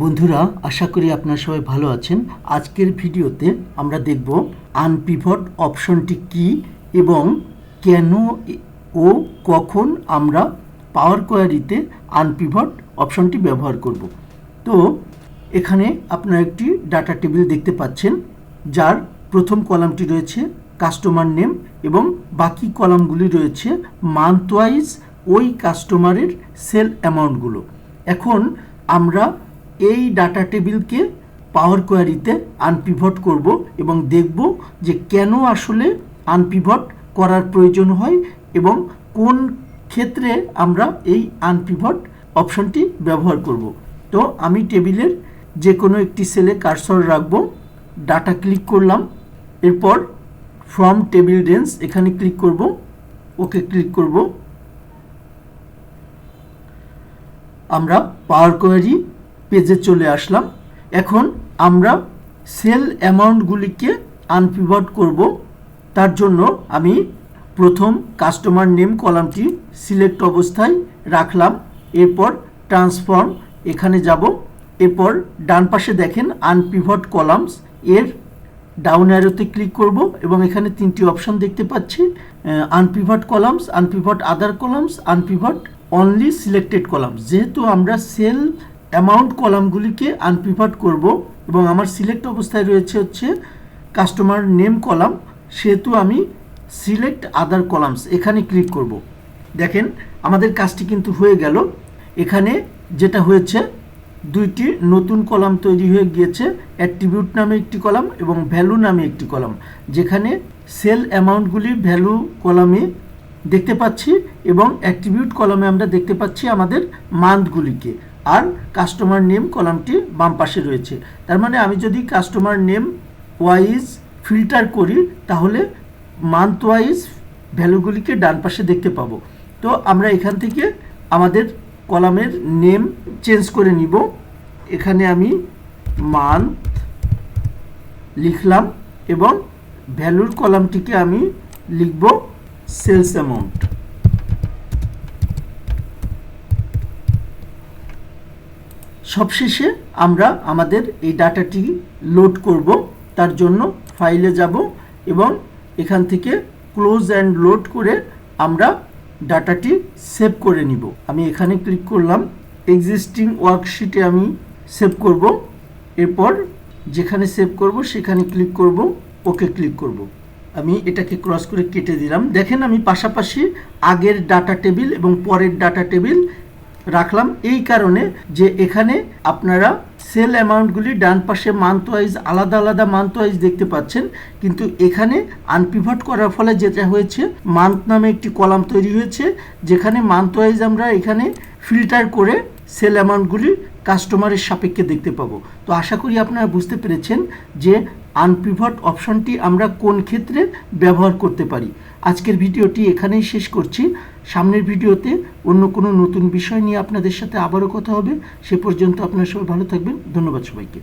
বন্ধুরা, আশা করি আপনারা সবাই ভালো আছেন। আজকের ভিডিওতে আমরা দেখব আনপিভট অপশনটি কি এবং কেন ও কখন আমরা পাওয়ার কোয়ারিতে আনপিভট অপশনটি ব্যবহার করব। তো, এখানে আপনারা একটি ডাটা টেবিল দেখতে পাচ্ছেন, যার প্রথম কলামটি রয়েছে কাস্টমার নেম এবং বাকি কলামগুলি রয়েছে মান্থ ওয়াইজ ওই কাস্টমারের সেল অ্যামাউন্টগুলো। এখন আমরা এই ডাটা টেবিলকে পাওয়ার কোয়ারিতে আনপিভট করব এবং দেখব যে কেন আসলে আনপিভট করার প্রয়োজন হয় এবং কোন ক্ষেত্রে আমরা এই আনপিভট অপশনটি ব্যবহার করব। তো আমি টেবিলের যে কোনো একটি সেলে কারসর রাখব ডাটা ক্লিক করলাম, এরপর ফ্রম টেবিল রেঞ্জ এখানে ক্লিক করব ওকে ক্লিক করব। আমরা পাওয়ার কোয়ারি পেজে চলে আসলাম। এখন আমরা সেল অ্যামাউন্টগুলিকে আনপিভট করব। তার জন্য আমি প্রথম কাস্টমার নেম কলামটি সিলেক্ট অবস্থায় রাখলাম। এরপর ট্রান্সফর্ম এখানে যাব। এরপর ডান পাশে দেখেন আনপিভট কলামস। এর ডাউন অ্যারোতে ক্লিক করব এবং এখানে তিনটি অপশন দেখতে পাচ্ছি। Unpivot columns, unpivot other columns, unpivot only selected columns. যেহেতু আমরা সেল অ্যামাউন্ট কলামগুলিকে আনপিভট করব এবং আমার সিলেক্ট অবস্থায় রয়েছে হচ্ছে কাস্টমার নেম কলাম, সেহেতু আমি সিলেক্ট আদার কলামস এখানে ক্লিক করব। দেখেন, আমাদের কাজটি কিন্তু হয়ে গেল। এখানে যেটা হয়েছে, দুইটি নতুন কলাম তৈরি হয়ে গিয়েছে অ্যাট্রিবিউট নামে একটি কলাম এবং ভ্যালু নামে একটি কলাম। যেখানে সেল অ্যামাউন্টগুলি ভ্যালু কলামে দেখতে পাচ্ছি এবং অ্যাট্রিবিউট কলামে আমরা দেখতে পাচ্ছি আমাদের মান্থগুলিকে আর কাস্টমার নেম কলামটি বাম পাশে রয়েছে। তার মানে আমি যদি কাস্টমার নেম ওয়াইজ ফিল্টার করি, তাহলে মান্থ ওয়াইজ ভ্যালুগুলিকে ডান পাশে দেখতে পাবো। তো আমরা এখান থেকে আমাদের কলামের নেম চেঞ্জ করে নিব। এখানে আমি মান্থ লিখলাম এবং ভ্যালুর কলামটিকে আমি লিখব সেলস অ্যামাউন্ট সবশেষে আমরা আমাদের এই ডাটাটি লোড করব, তার জন্য ফাইলে যাব এবং এখান থেকে ক্লোজ অ্যান্ড লোড করে আমরা ডাটাটি সেভ করে নিব। আমি এখানে ক্লিক করলাম এক্সিস্টিং ওয়ার্কশিটে আমি সেভ করব, এরপর যেখানে সেভ করব সেখানে ক্লিক করব ওকে ক্লিক করব। আমি এটাকে ক্রস করে কেটে দিলাম। দেখেন আমি পাশাপাশি আগের ডাটা টেবিল এবং পরের ডাটা টেবিল রাখলাম। এই কারণে যে এখানে আপনারা সেল অ্যামাউন্টগুলি ডান পাশে মান্থ ওয়াইজ আলাদা আলাদা মান্থ ওয়াইজ দেখতে পাচ্ছেন। কিন্তু এখানে আনপিভট করার ফলে যেটা হয়েছে মান্থ নামে একটি কলাম তৈরি হয়েছে, যেখানে মান্থ ওয়াইজ আমরা এখানে ফিল্টার করে সেল অ্যামাউন্টগুলি কাস্টমারের সাপেক্ষে দেখতে পাবো। তো আশা করি আপনারা বুঝতে পেরেছেন যে আনপিভট অপশনটি আমরা কোন ক্ষেত্রে ব্যবহার করতে পারি? আজকের ভিডিওটি এখানেই শেষ করছি। সামনের ভিডিওতে অন্য কোনো নতুন বিষয় নিয়ে আপনাদের সাথে আবারও কথা হবে। সে পর্যন্ত আপনারা সবাই ভালো থাকবেন। ধন্যবাদ সবাইকে।